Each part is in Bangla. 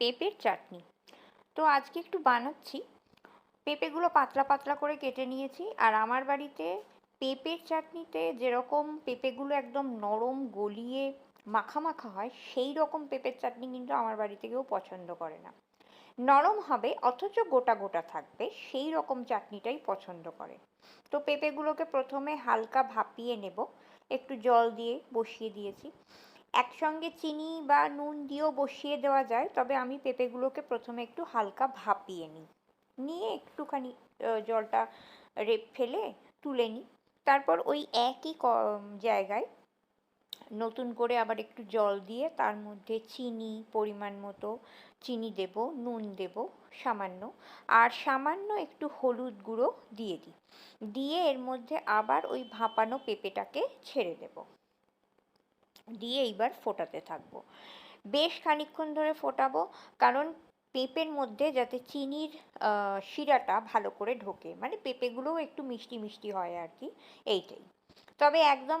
পেঁপের চাটনি। তো আজকে একটু বানাচ্ছি। পেঁপেগুলো পাতলা পাতলা করে কেটে নিয়েছি আর আমার বাড়িতে পেঁপের চাটনিতে যেরকম পেঁপেগুলো একদম নরম গলিয়ে মাখা মাখা হয়, সেই রকম পেঁপের চাটনি কিন্তু আমার বাড়িতে কেউ পছন্দ করে না। নরম হবে, অথচ গোটা গোটা থাকবে, সেই রকম চাটনিটাই পছন্দ করে। তো পেঁপেগুলোকে প্রথমে হালকা ভাপিয়ে নেব। একটু জল দিয়ে বসিয়ে দিয়েছি। একসঙ্গে চিনি বা নুন দিয়েও বসিয়ে দেওয়া যায়, তবে আমি পেঁপেগুলোকে প্রথমে একটু হালকা ভাপিয়ে নিই। নিয়ে একটুখানি জলটা রেপ ফেলে তুলে নিই। তারপর ওই একই জায়গায় নতুন করে আবার একটু জল দিয়ে তার মধ্যে চিনি, পরিমাণ মতো চিনি দেব, নুন দেব, সামান্য। আর সামান্য একটু হলুদ গুঁড়ো দিয়ে দিই। দিয়ে এর মধ্যে আবার ওই ভাপানো পেঁপেটাকে ছেড়ে দেব। দিয়ে এইবার ফোটাতে থাকব। বেশ খানিক্ষণ ধরে ফোটাবো, কারণ পেঁপের মধ্যে যাতে চিনির শিরাটা ভালো করে ঢোকে। মানে পেঁপেগুলোও একটু মিষ্টি মিষ্টি হয় আর কি, এইটাই। তবে একদম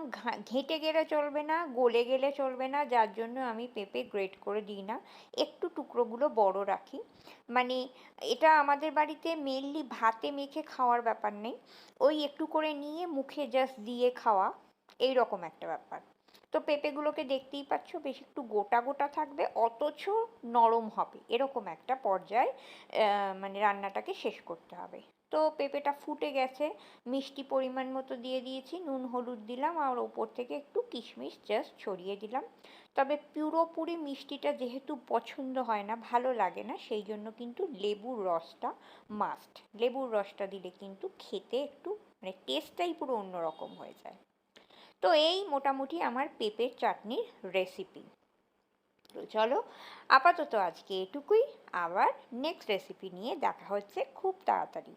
ঘেঁটে গেলে চলবে না, গলে গেলে চলবে না, যার জন্য আমি পেঁপে গ্রেট করে দিই না। একটু টুকরোগুলো বড় রাখি। মানে এটা আমাদের বাড়িতে মেনলি ভাতে মেখে খাওয়ার ব্যাপার নেই। ওই একটু করে নিয়ে মুখে জাস্ট দিয়ে খাওয়া এই রকম একটা ব্যাপার। তো পেঁপেগুলোকে দেখতেই পাচ্ছ, বেশ একটু গোটা গোটা থাকবে, অথচ নরম হবে। এরকম একটা পর্যায়ে মানে রান্নাটাকে শেষ করতে হবে। তো পেঁপেটা ফুটে গেছে, মিষ্টি পরিমাণ মতো দিয়ে দিয়েছি, নুন, হলুদ দিলাম, আর ওপর থেকে একটু কিশমিশ জাস্ট ছড়িয়ে দিলাম। তবে পুরোপুরি মিষ্টিটা যেহেতু পছন্দ হয় না, ভালো লাগে না, সেই জন্য কিন্তু লেবুর রসটা মাস্ট লেবুর রসটা দিলে কিন্তু খেতে একটু মানে টেস্টটাই পুরো অন্যরকম হয়ে যায়। তো এই মোটামুটি আমার পেঁপের চাটনির রেসিপি তো চলো, আপাতত আজকে এটুকুই। আবার নেক্সট রেসিপি নিয়ে দেখা হচ্ছে খুব তাড়াতাড়ি।